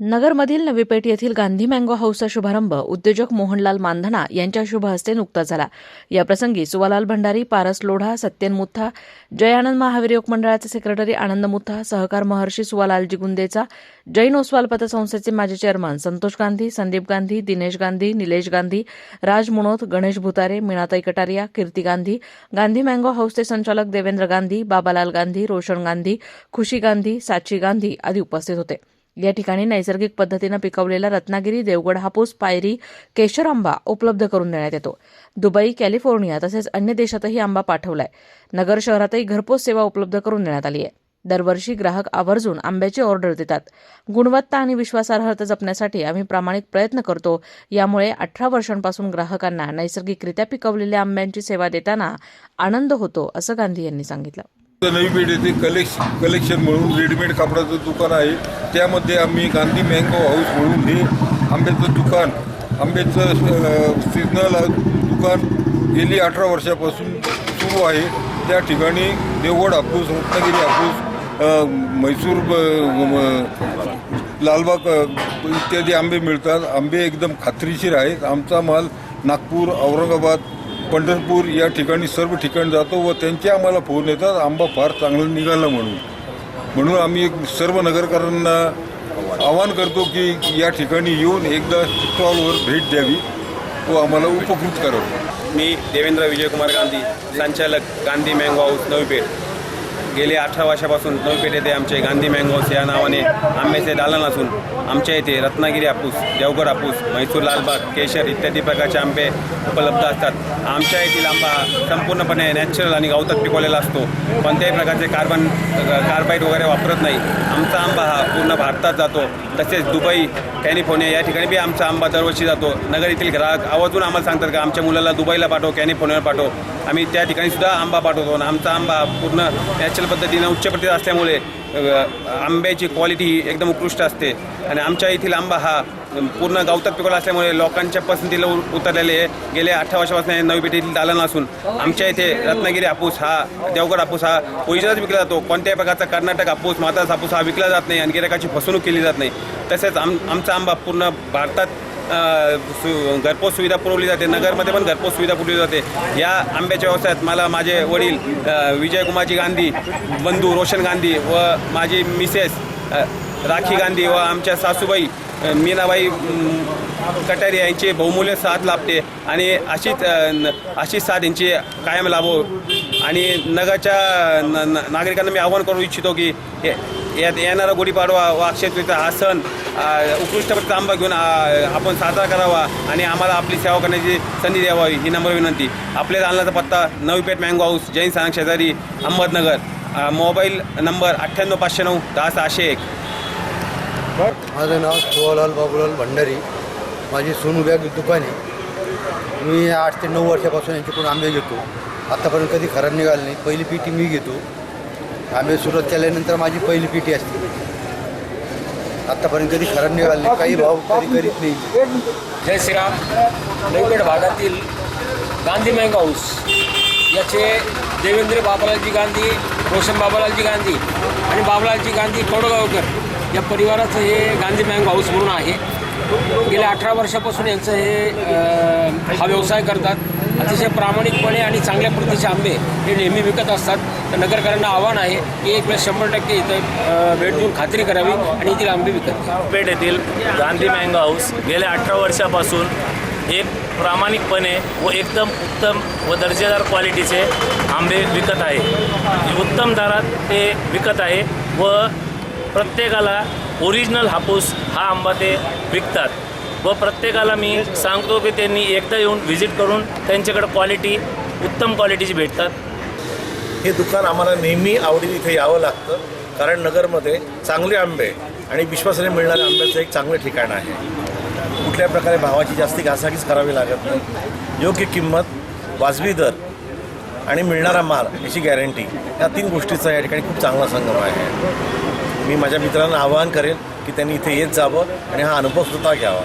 नगरमधील नवी पेठ येथील गांधी मँगो हाऊसचा शुभारंभ उद्योजक मोहनलाल मानधना यांच्या शुभ हस्ते नुकताच झाला. याप्रसंगी सुवालाल भंडारी पारस लोढा सत्यन मुथा जयानंद महावीर योग मंडळाचे सेक्रेटरी आनंद मुथा सहकार महर्षी सुवालालजी गुंदेचा जैन ओसवाल पतसंस्थेचे माजी चेअरमन संतोष गांधी संदीप गांधी दिनेश गांधी निलेश गांधी राज मुणोत गणेश भुतारे मीनाताई कटारिया कीर्ती गांधी गांधी मँगो हाऊसचे संचालक देवेंद्र गांधी बाबालाल गांधी रोशन गांधी खुशी गांधी साची गांधी आदी उपस्थित होते. या ठिकाणी नैसर्गिक पद्धतीनं पिकवलेला रत्नागिरी देवगड हापूस पायरी केशर आंबा उपलब्ध करून देण्यात येतो. दुबई कॅलिफोर्निया तसेच अन्य देशातही आंबा पाठवलाय. नगर शहरातही घरपोच सेवा उपलब्ध करून देण्यात आली आहे. दरवर्षी ग्राहक आवर्जून आंब्याची ऑर्डर देतात. गुणवत्ता आणि विश्वासार्हता जपण्यासाठी आम्ही प्रामाणिक प्रयत्न करतो. यामुळे अठरा वर्षांपासून ग्राहकांना नैसर्गिकरित्या पिकवलेल्या आंब्यांची सेवा देताना आनंद होतो असं गांधी यांनी सांगितलं. नवी पेठ येथे कलेक्शन कलेक्शन म्हणून रेडीमेड कापडाचं दुकान आहे. त्यामध्ये आम्ही गांधी मँगो हाऊस म्हणून हे आंब्याचं दुकान आंब्याचं सिजनल दुकान गेली अठरा वर्षापासून सुरू आहे. त्या ठिकाणी देवगड हापूस रत्नागिरी हापूस म्हैसूर ब- लालबाग इत्यादी आंबे मिळतात. आंबे एकदम खात्रीशीर आहेत. आमचा माल नागपूर औरंगाबाद पंढरपूर या ठिकाणी सर्व ठिकाणी जातो व त्यांचे आम्हाला फोन येतात आंबा फार चांगला निघाला म्हणून. म्हणून आम्ही एक सर्व नगरकरांना आवाहन करतो की या ठिकाणी येऊन एकदा स्टॉलवर भेट द्यावी व आम्हाला उपकृत करावं. मी देवेंद्र विजयकुमार गांधी संचालक गांधी मँगो हाऊस नवी पेठ. गेले अठरा वर्षापासून नवी येथे आमचे गांधी मँगोस या नावाने आंब्याचे दालन असून आमच्या येथे रत्नागिरी हापूस देवगड हापूस म्हैसूर लालबाग केशर इत्यादी प्रकारचे आंबे उपलब्ध असतात. आमच्या येथील आंबा संपूर्णपणे नॅचरल आणि गवतात पिकवलेला असतो. कोणत्याही प्रकारचे कार्बन कार्बाईड वगैरे वापरत नाही. आमचा आंबा हा पूर्ण भारतात जातो. तसेच दुबई कॅलिफोर्निया या ठिकाणी बी आमचा आंबा दरवर्षी जातो. नगर येथील ग्राहक आवर्जून आम्हाला सांगतात का आमच्या मुलाला दुबईला पाठव कॅलिफोर्नियाला पाठव. आम्ही त्या ठिकाणी सुद्धा आंबा पाठवतो. आणि आमचा आंबा पूर्ण नॅचरल पद्धतीनं उच्च प्रतीचा असल्यामुळे आंब्याची क्वालिटी ही एकदम उत्कृष्ट असते. आणि आमच्या येथील आंबा हा पूर्ण गवतात पिकवला असल्यामुळे लोकांच्या पसंतीला उतरलेले गेल्या अठरा वर्षापासून नवी पेठेतील दालन असून आमच्या इथे रत्नागिरी हापूस हा देवगड हापूस हा ओरिजिनलच विकला जातो. कोणत्याही प्रकारचा कर्नाटक हापूस मातास हापूस हा विकला जात नाही आणि गिरायकाची फसवणूक केली जात नाही. तसेच आम आमचा आंबा पूर्ण भारतात सु घरपोच सुविधा पुरवली जाते. नगरमध्ये पण घरपोच सुविधा पुरवली जाते. या आंब्याच्या व्यवसायात मला माझे वडील विजयकुमारजी गांधी बंधू रोशन गांधी व माझी मिसेस राखी गांधी व आमच्या सासूबाई मीनाबाई कटारी यांची बहुमूल्य साथ लाभते आणि अशीच न- अशीच साथ यांची कायम लाभो. आणि नगरच्या न- नागरिकांना मी आवाहन करू इच्छितो की यात येणारा गुढीपाडवा व अक्षय तृतीया हा सण उत्कृष्ट प्रकारचा आंबा घेऊन आपण साजरा करावा आणि आम्हाला आपली सेवा करण्याची संधी द्यावी ही नंबर विनंती. आपल्या दालनाचा पत्ता नवी पेठ मँगो हाऊस जैन सांग शेजारी अहमदनगर. मोबाईल नंबर अठ्ठ्याण्णव पाचशे नऊ दहा सहाशे एक. माझं नाव सोहलाल बाबूलाल भंडारी. माझी सोनू बॅग दुकान. आहे मी आठ ते नऊ वर्षापासून यांच्याकडून आंबे घेतो. आत्तापर्यंत कधी खराब निघाले नाही. पहिली पीटी मी घेतो. आंबे सुरुवात केल्यानंतर माझी पहिली पीटी असते. आत्तापर्यंत कधी खराब निघाले काही भाव कधी करीत नाही. जय श्रीराम. नवीपेठ भागातील गांधी मँगो हाऊस याचे देवेंद्र बाबालालजी गांधी रोशन बाबालालजी गांधी आणि बाबालालजी गांधी कोडगावकर या परिवाराचं हे गांधी मँगो हाऊस म्हणून आहे. गेल्या अठरा वर्षापासून यांचं हे हा व्यवसाय करतात. अतिशय प्रामाणिकपणे आणि चांगल्या प्रतीचे आंबे हे नेहमी विकत असतात. तर नगरकरांना आव्हान आहे की एक वेळेस शंभर टक्के इथं भेट देऊन खात्री करावी आणि येथील आंबे विकत पेठ येथील गांधी मँगो हाऊस गेल्या अठरा वर्षापासून एक प्रामाणिकपणे व एकदम उत्तम व दर्जेदार क्वालिटीचे आंबे विकत आहे. उत्तम दरात ते विकत आहे व प्रत्येकाला ओरिजिनल हापूस हा आंबा ते विकतात. व प्रत्येकाला मी सांगतो की त्यांनी एकदा येऊन व्हिजिट करून त्यांच्याकडे क्वालिटी उत्तम क्वालिटीची भेटतात. हे दुकान आम्हाला नेहमी आवडीने इथे यावं लागतं कारण नगरमध्ये चांगले आंबे आणि विश्वासाने मिळणाऱ्या आंब्याचं एक चांगलं ठिकाण आहे. कुठल्या प्रकारे भावाची जास्ती घासाघीस करावी लागत नाही. योग्य किंमत वाजवी दर आणि मिळणारा माल याची गॅरंटी या तीन गोष्टीचा या ठिकाणी खूप चांगला संगम आहे. मी माझ्या मित्रांना आवाहन करेन की त्यांनी इथे येत जावं आणि हा अनुभव स्वतः घ्यावा.